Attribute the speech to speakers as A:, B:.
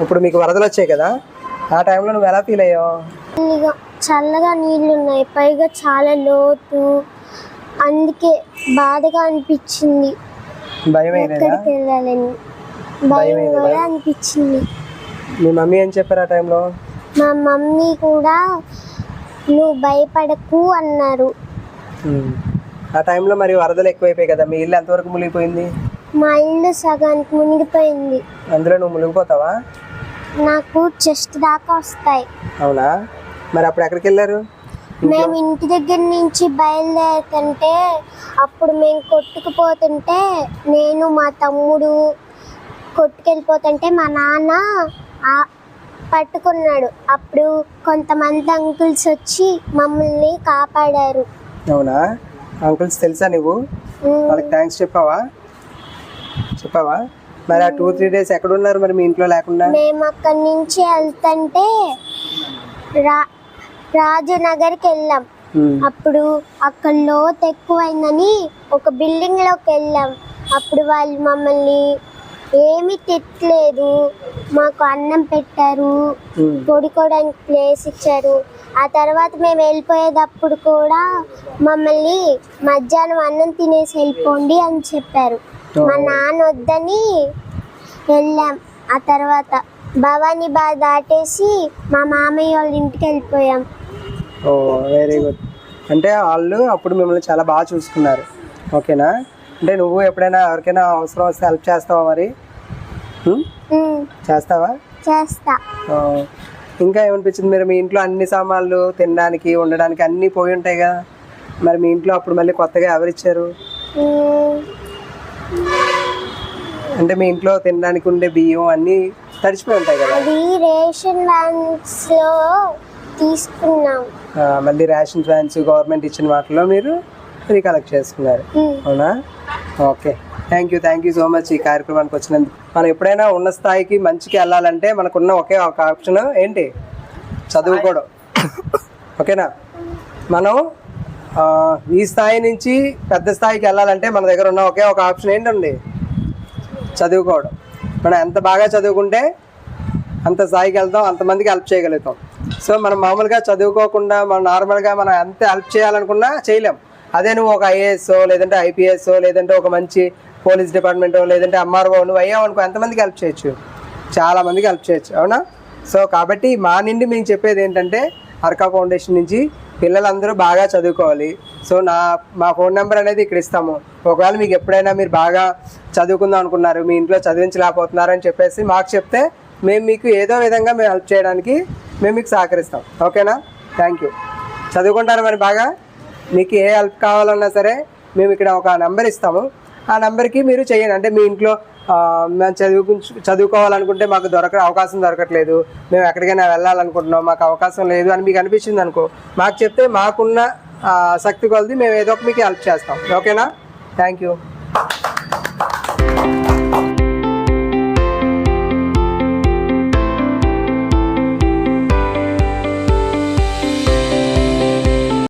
A: ఇప్పుడు మీకు వరదలు వచ్చాయి కదా ఆ టైంలో నువ్వు ఎలా ఫీల్ అయ్యావు?
B: చల్లగా నీళ్ళు ఉన్నాయి పైగా చాలా లోతు. అందుకే బాధగా అనిపించింది.
A: భయం
B: ఎక్కడికి వెళ్ళాలని.
A: భయం?
B: కూడా అనిపించింది.
A: మీ మమ్మీ ఏం చెప్పారు ఆ టైంలో
B: మా మమ్మీ కూడా నువ్వు భయపడకు అన్నారు.
A: ఆ టైంలో మరి వరదలు ఎక్కువైపోయాయి కదా మీ ఇల్లు ఎంతవరకు మునిగిపోయింది?
B: మా ఇల్లు సగానికి మునిగిపోయింది.
A: అందులో నువ్వు మునిగిపోతావా?
B: నాకు చెస్ట్ దాకా వస్తాయి.
A: అవునా? మరి అప్పుడు ఎక్కడికి వెళ్ళారు?
B: మేము ఇంటి దగ్గర నుంచి బయలుదేరుతుంటే అప్పుడు మేము కొట్టుకుపోతుంటే నేను మా తమ్ముడు కొట్టుకెళ్ళిపోతుంటే మా నాన్న పట్టుకున్నాడు. అప్పుడు కొంతమంది అంకుల్స్ వచ్చి మమ్మల్ని కాపాడారు.
A: అవునా? అంకుల్స్ తెలుసా నువ్వు వాళ్ళకి థ్యాంక్స్ చెప్పావా? చెప్పావా? మరి ఆ టూ త్రీ డేస్ ఎక్కడ ఉన్నారు మరి మీ ఇంట్లో లేకుండా?
B: మేము అక్కడి నుంచి వెళ్తుంటే రా రాజునగర్కి వెళ్ళాం. అప్పుడు అక్కడ లోతు ఎక్కువైందని ఒక బిల్డింగ్లోకి వెళ్ళాం. అప్పుడు వాళ్ళు మమ్మల్ని ఏమీ తిట్టలేదు. మాకు అన్నం పెట్టారు. పడుకోవడానికి ప్లేస్ ఇచ్చారు. ఆ తర్వాత మేము వెళ్ళిపోయేటప్పుడు కూడా మమ్మల్ని మధ్యాహ్నం అన్నం తినేసి వెళ్ళిపోండి అని చెప్పారు. మా నాన్న వద్దని వెళ్ళాం. ఆ తర్వాత భవానీ బాగా దాటేసి మా మామయ్య వాళ్ళ ఇంటికి వెళ్ళిపోయాం.
A: ఓ వెరీ గుడ్ అంటే వాళ్ళు అప్పుడు మిమ్మల్ని చాలా బాగా చూసుకున్నారు. ఓకేనా? అంటే నువ్వు ఎప్పుడైనా ఎవరికైనా అవసరం వస్తే హెల్ప్ చేస్తావా మరి? ఉమ్? చేస్తావా?
B: చేస్తా.
A: ఇంకా ఏమనిపించింది మీరు మీ ఇంట్లో అన్ని సామాన్లు తినడానికి ఉండడానికి అన్నీ పోయి ఉంటాయి కదా. మరి మీ ఇంట్లో అప్పుడు మళ్ళీ కొత్తగా ఎవరిచ్చారు?
B: ఉమ్,
A: అంటే మీ ఇంట్లో తినడానికి ఉండే బియ్యం అన్నీ తడిచిపోయి ఉంటాయి కదా?
B: అది రేషన్ వ్యాన్స్లో తీసుకున్నాం.
A: ఆ, మళ్ళీ రేషన్ ఫ్యాన్స్ గవర్నమెంట్ ఇచ్చిన వాటిలో మీరు రీకలెక్ట్ చేసుకున్నారు. అవునా? Okay. Thank you thank you so much ఈ కార్యక్రమానికి వచ్చినందుకు. మనం ఎప్పుడైనా ఉన్న స్థాయికి మంచికి వెళ్ళాలంటే మనకున్న ఒకే ఒక ఆప్షన్ ఏంటి? చదువుకోవడం. ఓకేనా? మనం ఈ స్థాయి నుంచి పెద్ద స్థాయికి వెళ్ళాలంటే మన దగ్గర ఉన్న ఒకే ఒక ఆప్షన్ ఏంటండి? చదువుకోవడం. మనం ఎంత బాగా చదువుకుంటే అంత స్థాయికి వెళ్తాం అంతమందికి హెల్ప్ చేయగలుగుతాం. సో మనం మామూలుగా చదువుకోకుండా మనం నార్మల్గా మనం ఎంత హెల్ప్ చేయాలనుకున్నా చేయలేం. అదే నువ్వు ఒక ఐఏఎస్ లేదంటే ఐపీఎస్ లేదంటే ఒక మంచి పోలీస్ డిపార్ట్మెంట్ లేదంటే ఎంఆర్ఓ నువ్వు అయ్యావు అనుకో ఎంతమందికి హెల్ప్ చేయొచ్చు? చాలామందికి హెల్ప్ చేయొచ్చు అవునా? సో కాబట్టి మా నుండి మేము చెప్పేది ఏంటంటే అర్కా ఫౌండేషన్ నుంచి పిల్లలందరూ బాగా చదువుకోవాలి. సో నా మా ఫోన్ నెంబర్ అనేది ఇక్కడ ఇస్తాము. ఒకవేళ మీకు ఎప్పుడైనా మీరు బాగా చదువుకుందాం అనుకున్నారు మీ ఇంట్లో చదివించలేకపోతున్నారు అని చెప్పేసి మాకు చెప్తే మేము మీకు ఏదో విధంగా మేము హెల్ప్ చేయడానికి మేము మీకు సహకరిస్తాం. ఓకేనా? థ్యాంక్ యూ చదువుకుంటారు మరి బాగా? మీకు ఏ హెల్ప్ కావాలన్నా సరే మేము ఇక్కడ ఒక నెంబర్ ఇస్తాము. ఆ నెంబర్కి మీరు చేయండి అంటే మీ ఇంట్లో మేము చదువుకు చదువుకోవాలనుకుంటే మాకు దొరక అవకాశం దొరకట్లేదు. మేము ఎక్కడికైనా వెళ్ళాలనుకుంటున్నాం మాకు అవకాశం లేదు అని మీకు అనిపించింది అనుకో మాకు చెప్తే మాకున్న శక్తి కొలది మేము ఏదో ఒక మీకు హెల్ప్ చేస్తాం. ఓకేనా? Thank you